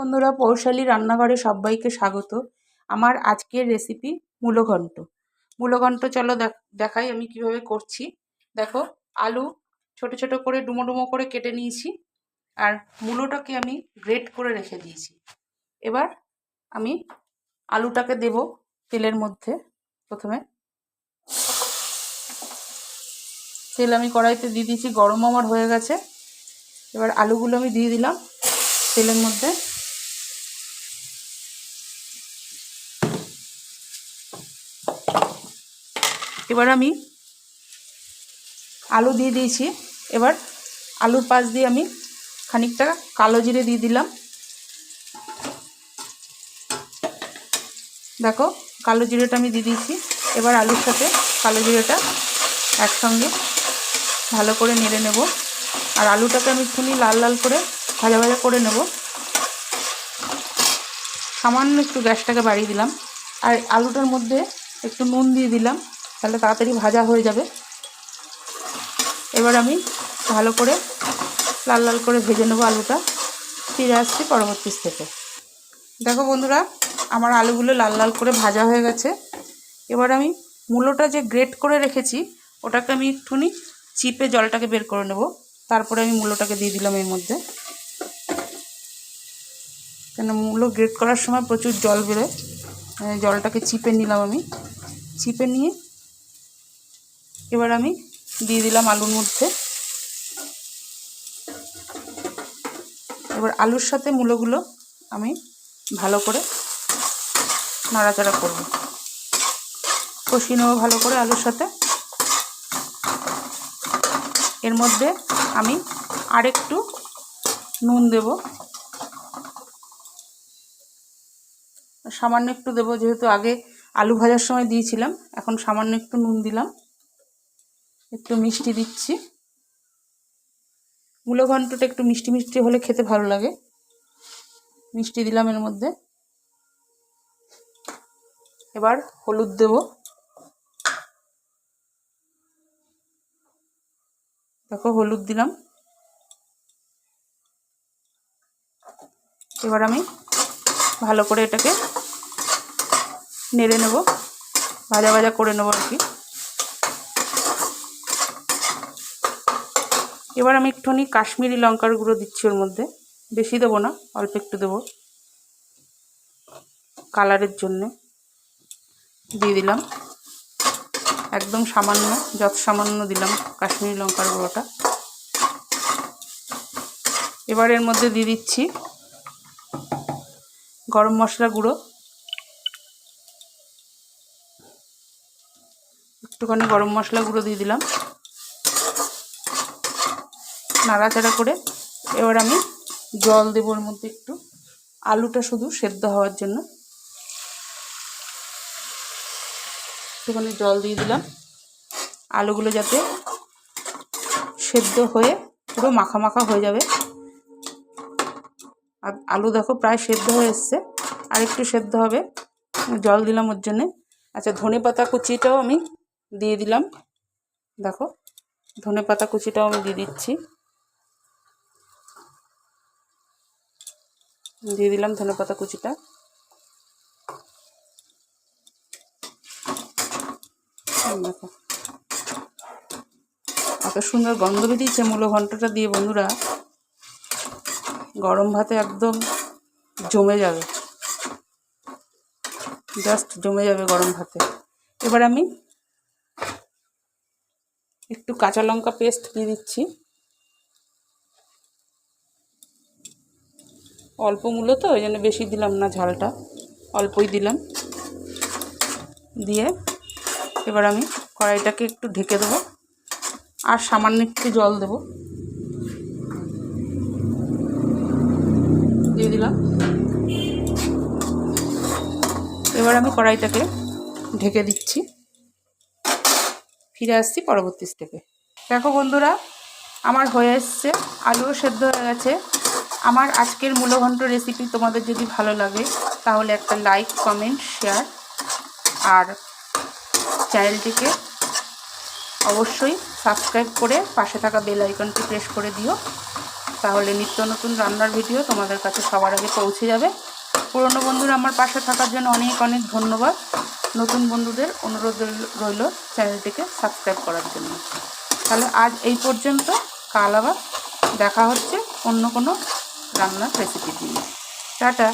বন্ধুরা, পৌশালী রান্নাঘরে সবাইকে স্বাগত। আমার আজকের রেসিপি মূলঘণ্ট। মূলঘণ্ট চলো দেখ- দেখাই আমি কীভাবে করছি। দেখো, আলু ছোট ছোট করে, ডুমো ডুমো করে কেটে নিয়েছি আর মূলোটাকে আমি গ্রেট করে রেখে দিয়েছি। এবার আমি আলুটাকে দেব তেলের মধ্যে। প্রথমে তেল আমি কড়াইতে দিয়ে দিয়েছি, গরম আমার হয়ে গেছে। এবার আলুগুলো আমি দিয়ে দিলাম তেলের মধ্যে। এবার আমি আলু দিয়ে দিয়েছি। এবার আলুর পাশ দিয়ে আমি খানিকটা কালো জিরে দিয়ে দিলাম। দেখো, কালো জিরেটা আমি দিয়ে দিয়েছি। এবার আলুর সাথে কালো জিরেটা একসঙ্গে ভালো করে নেড়ে নেব। আর আলুটাকে আমি একটুখানি লাল লাল করে ভাজা ভাজা করে নেব। সামান্য একটু গ্যাসটাকে বাড়িয়ে দিলাম। আর আলুটার মধ্যে একটু নুন দিয়ে দিলাম। তাহলে তাড়াতাড়ি ভাজা হয়ে যাবে। এবার আমি ভালো করে লাল লাল করে ভেজে নেব আলুটা। ফিরে আসছি পরবর্তী স্টেপে দেখো বন্ধুরা, আমার আলুগুলো লাল লাল করে ভাজা হয়ে গেছে। এবার আমি মূলোটা যে গ্রেট করে রেখেছি, ওটাকে আমি একটুখানি চিপে জলটাকে বের করে নেব। তারপরে আমি মূলোটাকে দিয়ে দিলাম এর মধ্যে। কেন মূলো গ্রেট করার সময় প্রচুর জল বেরোয় জলটাকে চিপে নিলাম আমি। চিপে নিয়ে এবার আমি দিয়ে দিলাম আলুর মধ্যে। এবার আলুর সাথে মূলোগুলো আমি ভালো করে নাড়াচাড়া করব। কষিয়ে নেব ভালো করে আলুর সাথে। এর মধ্যে আমি আরেকটু নুন দেব। সামান্য একটু দেবো, যেহেতু আগে আলু ভাজার সময় দিয়েছিলাম, এখন সামান্য একটু নুন দিলাম। একটু মিষ্টি দিচ্ছি। মূলো ঘন্টটা একটু মিষ্টি মিষ্টি হলে খেতে ভালো লাগে। মিষ্টি দিলাম এর মধ্যে। এবার হলুদ দেব। দেখো হলুদ দিলাম। এবার আমি ভালো করে এটাকে নেড়ে নেব। ভাজা ভাজা করে নেব আর কি। এবার আমি একটুখানি কাশ্মীরি লঙ্কার গুঁড়ো দিচ্ছি ওর মধ্যে। বেশি দেবো না, অল্প একটু দেবো। কালারের জন্যে দিয়ে দিলাম। একদম সামান্য, যত সামান্য দিলাম কাশ্মীরি লঙ্কার গুঁড়োটা। এবার এর মধ্যে দিয়ে দিচ্ছি গরম মশলা গুঁড়ো। একটুখানি গরম মশলা গুঁড়ো দিয়ে দিলাম। নাড়াচাড়া করে এবার আমি জল দেবো ওর মধ্যে একটু। আলুটা শুধু সেদ্ধ হওয়ার জন্য। একটুখানি জল দিয়ে দিলাম। আলুগুলো যাতে সেদ্ধ হয়ে পুরো মাখা মাখা হয়ে যাবে। আর আলু দেখো প্রায় সেদ্ধ হয়ে এসছে। আর একটু সেদ্ধ হবে। জল দিলাম ওর জন্যে। আচ্ছা ধনে পাতা কুচিটাও আমি দিয়ে দিলাম। দেখো, ধনে পাতা কুচিটাও আমি দিয়ে দিচ্ছি। দিয়ে দিলাম ধনে পাতা কুচিটা। দেখো। এত সুন্দর গন্ধ বেরিয়েছে মূলো ঘন্টটা দিয়ে বন্ধুরা। গরম ভাতে একদম জমে যাবে। জাস্ট জমে যাবে গরম ভাতে। এবার আমি একটু কাঁচা লঙ্কা পেস্ট দিয়ে দিচ্ছি। অল্প মূল্য তো, ওই জন্য বেশি দিলাম না ঝালটা, অল্পই দিলাম। দিয়ে এবার আমি কড়াইটাকে একটু ঢেকে দেবো আর সামান্য একটু জল দেবো। দিয়ে দিলাম। এবার আমি কড়াইটাকে ঢেকে দিচ্ছি। ফিরে আসছি পরবর্তী স্টেপে দেখো বন্ধুরা, আমার হয়ে এসছে, আলুও সেদ্ধ হয়ে গেছে। আমার আজকের মূলঘণ্ট রেসিপি তোমাদের যদি ভালো লাগে, তাহলে একটা লাইক কমেন্ট শেয়ার আর চ্যানেলটিকে অবশ্যই সাবস্ক্রাইব করে পাশে থাকা বেল আইকনটি প্রেস করে দিও। তাহলে নিত্য নতুন রান্নার ভিডিও তোমাদের কাছে সবার আগে পৌঁছে যাবে। পুরনো বন্ধুরা আমার পাশে থাকার জন্য অনেক অনেক ধন্যবাদ। নতুন বন্ধুদের অনুরোধ রইল চ্যানেলটিকে সাবস্ক্রাইব করার জন্য। তাহলে আজ এই পর্যন্ত, কাল আবার দেখা হচ্ছে অন্য কোনো রান্নার রেসিপি দিয়ে। টাটা।